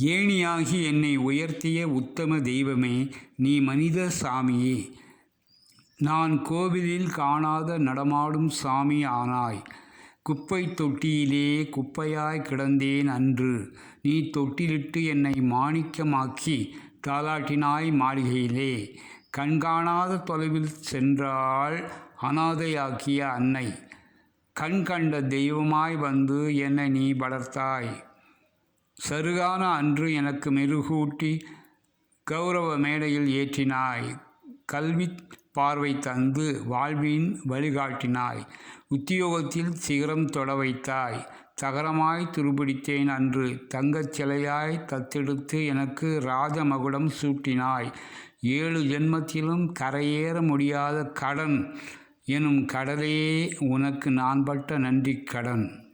ஏணியாகி என்னை உயர்த்திய உத்தம தெய்வமே நீ மனித சாமியே. நான் கோவிலில் காணாத நடமாடும் சாமி ஆனாய். குப்பை தொட்டியிலே குப்பையாய் கிடந்தேன் அன்று. நீ தொட்டிலிட்டு என்னை மாணிக்கமாக்கி தாலாட்டினாய் மாளிகையிலே. கண்காணாத தொலைவில் சென்றாள் அனாதையாக்கிய அன்னை. கண் கண்ட தெய்வமாய் வந்து என்னை நீ வளர்த்தாய். சருகான அன்று எனக்கு மெருகூட்டி கௌரவ மேடையில் ஏற்றினாய். கல்வி பார்வை தந்து வாழ்வின் வழிகாட்டினாய். உத்தியோகத்தில் சிகரம் தொட வைத்தாய். தகரமாய் துருபிடித்தேன் அன்று. தங்கச் சிலையாய் தத்தெடுத்து எனக்கு ராஜமகுடம் சூட்டினாய். ஏழு ஜென்மத்திலும் கரையேற முடியாத கடன் எனும் கடலே உனக்கு நான் பட்ட நன்றி கடன்.